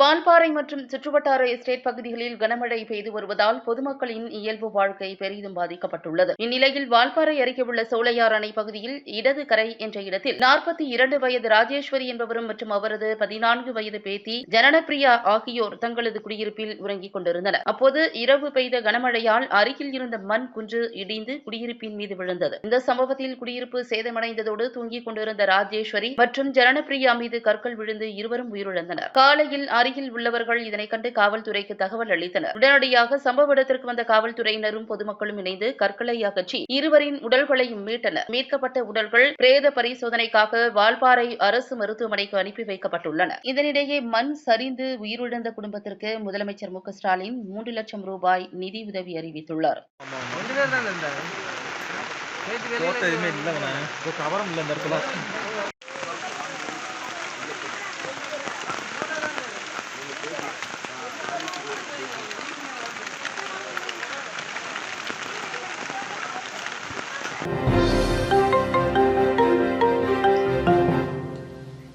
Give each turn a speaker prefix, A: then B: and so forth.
A: வால்பாறை மற்றும் சுற்றுவட்டார எஸ்டேட் பகுதிகளில் கனமழை பெய்து வருவதால் பொதுமக்களின் இயல்பு வாழ்க்கை பெரிதும் பாதிக்கப்பட்டுள்ளது. இந்நிலையில் வால்பாறை அருகே உள்ள சோலையார் அணை பகுதியில் இடது கரை என்ற இடத்தில் நாற்பத்தி இரண்டு வயது ராஜேஸ்வரி என்பவரும் மற்றும் அவரது பதினான்கு வயது பேத்தி ஜனனப்பிரியா ஆகியோர் தங்களது குடியிருப்பில் உறங்கிக் கொண்டிருந்தனர். அப்போது இரவு பெய்த கனமழையால் அருகில் இருந்த மண் குன்று இடிந்து குடியிருப்பின் மீது விழுந்தது. இந்த சம்பவத்தில் குடியிருப்பு சேதமடைந்ததோடு தூங்கிக் கொண்டிருந்த ராஜேஸ்வரி மற்றும் ஜனனப்பிரியா மீது கற்கள் விழுந்து இருவரும் உயிரிழந்தனர். காலையில் அருகில் உள்ளவர்கள் இதனை கண்டு காவல்துறைக்கு தகவல் அளித்தனர். உடனடியாக சம்பவ இடத்திற்கு வந்த காவல்துறையினரும் பொதுமக்களும் இணைந்து கற்களை அகற்றி இருவரின் உடல்களையும் மீட்டனர். மீட்கப்பட்ட உடல்கள் பிரேத பரிசோதனைக்காக வால்பாறை அரசு மருத்துவமனைக்கு அனுப்பி வைக்கப்பட்டுள்ளன. இதனிடையே மண் சரிந்து உயிரிழந்த குடும்பத்திற்கு முதலமைச்சர் மு க ஸ்டாலின் மூன்று லட்சம் ரூபாய் நிதி உதவி அறிவித்துள்ளார்.
B: தோட்டம் எதுவுமே இல்லைங்கண்ணா கவரம் இல்லை இந்த இடத்துல.
C: Thank you.